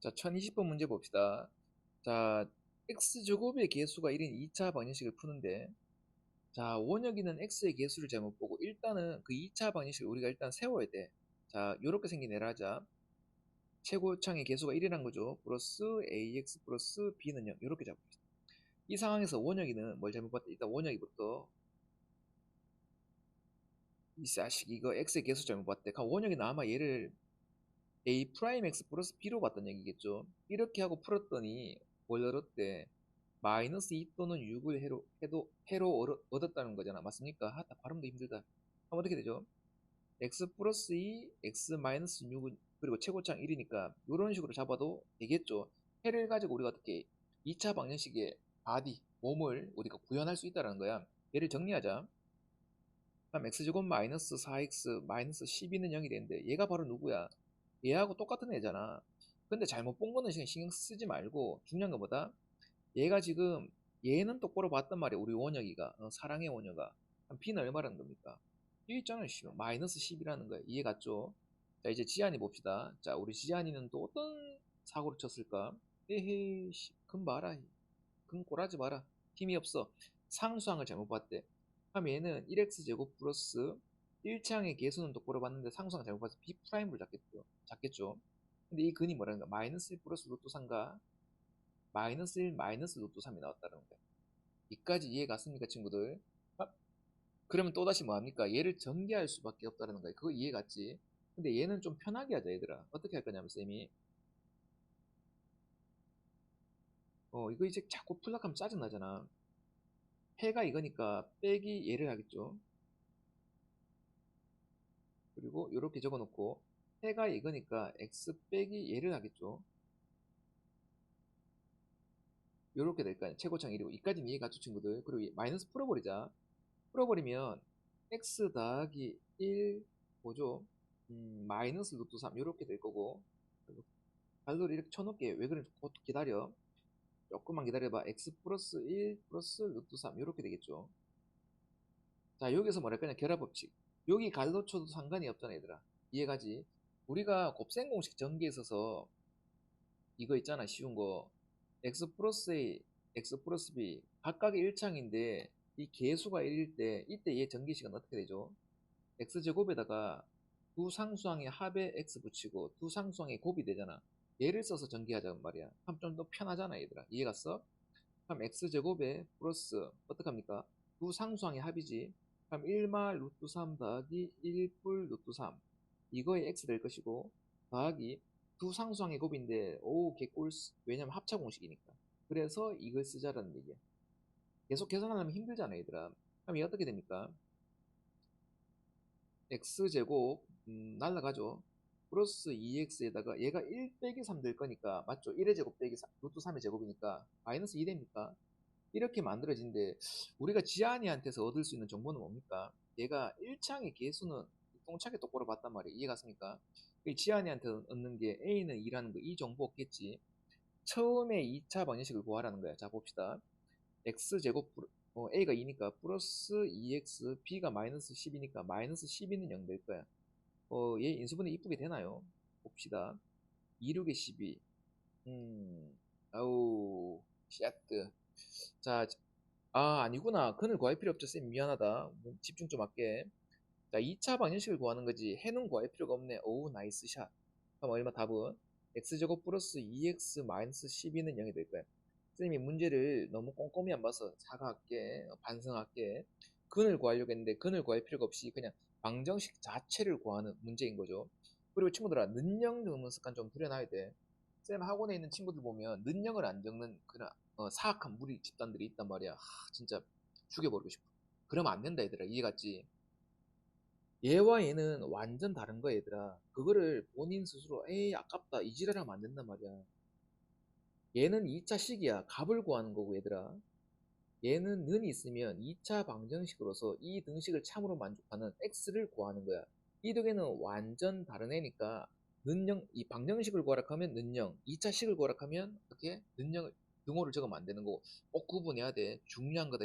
자, 1020번 문제 봅시다. 자, x제곱의 개수가 1인 2차 방정식을 푸는데, 자, 원혁이는 x의 개수를 잘못 보고, 일단은 그 2차 방정식을 우리가 일단 세워야 돼. 자, 요렇게 생긴 애를 하자. 최고창의 개수가 1이란 거죠. 플러스 ax 플러스 b는 0. 요렇게 잡읍시다. 이 상황에서 원혁이는 뭘 잘못 봤다? 일단 원혁이부터 이 자식 이거 x의 개수 잘못 봤대. 그럼 원혁이는 아마 얘를 a 프라임 x 플러스 b로 봤던 얘기겠죠. 이렇게 하고 풀었더니 뭘 얻었대? 마이너스 2 또는 6을 해로, 해도, 해로 얻- 얻었다는 거잖아. 맞습니까? 하다 발음도 힘들다. 그럼 어떻게 되죠? x 플러스 2, x 마이너스 6은 그리고 최고창 1이니까 이런 식으로 잡아도 되겠죠. 해를 가지고 우리가 어떻게 2차 방정식의 바디, 몸을 우리가 구현할 수 있다는 거야. 얘를 정리하자. 그럼 x제곱 마이너스 4x 마이너스 12는 0이 되는데 얘가 바로 누구야? 얘하고 똑같은 애잖아. 근데 잘못 본 거는 신경 쓰지 말고 중요한 것보다 얘가 지금 얘는 똑바로 봤단 말이야. 우리 원혁이가 어, 사랑의 원혁아. b는 얼마라는 겁니까? 여기 있잖아. 씨. 마이너스 10이라는 거야. 이해 갔죠? 자 이제 지안이 봅시다. 자 우리 지안이는 또 어떤 사고를 쳤을까? 에헤이 씨, 금 봐라. 금 꼬라지 마라. 힘이 없어. 상수항을 잘못 봤대. 그럼 얘는 1x제곱 플러스 1창의 개수는 똑바로 봤는데 상수항 잘못 봐서 b 프라임으로 잡겠죠. 잡겠죠. 근데 이 근이 뭐라는 거야? 마이너스 1 플러스 루트 3가 마이너스 1 마이너스 루트 3이 나왔다는 거야. 이까지 이해 갔습니까, 친구들? 아, 그러면 또다시 뭐합니까? 얘를 전개할 수밖에 없다는 거야. 그거 이해 갔지? 근데 얘는 좀 편하게 하자, 얘들아. 어떻게 할 거냐면, 쌤이. 어, 이거 이제 자꾸 풀락하면 짜증나잖아. 해가 이거니까 빼기 얘를 하겠죠. 그리고 이렇게 적어 놓고 해가 이거니까 x 빼기 얘를 하겠죠. 요렇게 될까요? 최고창 1이고 이까지는 이해갔죠 친구들. 그리고 이 마이너스 풀어버리자. 풀어버리면 x 더하기 1 뭐죠? 음, 마이너스 루트 3 요렇게 될 거고. 발로를 이렇게 쳐놓을게. 왜 그런지 곧 기다려. 조금만 기다려봐. X 플러스 1 플러스 루트 3 요렇게 되겠죠? 자 여기서 뭐랄 거냐 결합법칙 여기 갈로 쳐도 상관이 없잖아 얘들아. 이해가지? 우리가 곱셈 공식 전개에 있어서 이거 있잖아 쉬운 거. x 플러스 a, x 플러스 b 각각의 1창인데 이 개수가 1일 때 이때 얘 전개식은 어떻게 되죠? x제곱에다가 두 상수항의 합에 x 붙이고 두 상수항의 곱이 되잖아. 얘를 써서 전개하자는 말이야. 그럼 좀 더 편하잖아 얘들아. 이해 갔어? 그럼 x제곱에 플러스 어떡합니까? 두 상수항의 합이지 그럼 1마 루트 3 더하기 1뿔 루트 3 이거에 x 될 것이고 더하기 두 상수항의 곱인데 오 개꿀 왜냐면 합차 공식이니까. 그래서 이걸 쓰자라는 얘기야. 계속 계산하려면 힘들잖아 얘들아. 그럼 이게 어떻게 됩니까? x제곱 음, 날라가죠. 플러스 2x에다가 얘가 1 빼기 3 될 거니까 맞죠? 1의 제곱 빼기 3, 루트 3의 제곱이니까 마이너스 2 됩니까 이렇게 만들어진데 우리가 지안이한테서 얻을 수 있는 정보는 뭡니까 얘가 1창의 개수는 똥차게 똑바로 봤단 말이에요 이해 갔습니까 이 지안이한테 얻는 게 A는 2라는 거, 이 정보 없겠지. 처음에 2차 방정식을 구하라는 거야. 자, 봅시다. X제곱, 어, A가 2니까 플러스 2X, B가 마이너스 10이니까 마이너스 12는 0 될 거야. 어, 얘 인수분해 이쁘게 되나요? 봅시다. 2, 6에 12. 음, 아우, 샷드. 자, 아, 아니구나. 근을 구할 필요 없죠. 쌤, 미안하다. 뭐, 집중 좀 할게. 자, 2차 방정식을 구하는 거지. 해는 구할 필요가 없네. 오우, 나이스 샷. 그럼 얼마 답은? x제곱 플러스 2x 마이너스 12는 0이 될 거야. 선생님이 문제를 너무 꼼꼼히 안 봐서 사과할게. 어, 반성할게. 근을 구하려고 했는데 근을 구할 필요가 없이 그냥 방정식 자체를 구하는 문제인 거죠. 그리고 친구들아, 는영 적는 습관 좀 들여놔야 돼. 쌤 학원에 있는 친구들 보면 는영을 안 적는 그런 어, 사악한 무리 집단들이 있단 말이야. 하, 진짜 죽여버리고 싶어. 그러면 안 된다 얘들아. 이해 갔지? 얘와 얘는 완전 다른 거야, 얘들아. 그거를 본인 스스로, 에이, 아깝다. 이 지랄하면 안 된단 말이야. 얘는 2차 식이야. 값을 구하는 거고, 얘들아. 얘는 는이 있으면 2차 방정식으로서 이 등식을 참으로 만족하는 x를 구하는 거야. 이 두 개는 완전 다른 애니까, 는영, 이 방정식을 구하라 하면 는영, 2차 식을 구하라 하면 어떻게? 는영을, 등호를 적으면 안 되는 거고, 꼭 구분해야 돼. 중요한 거다.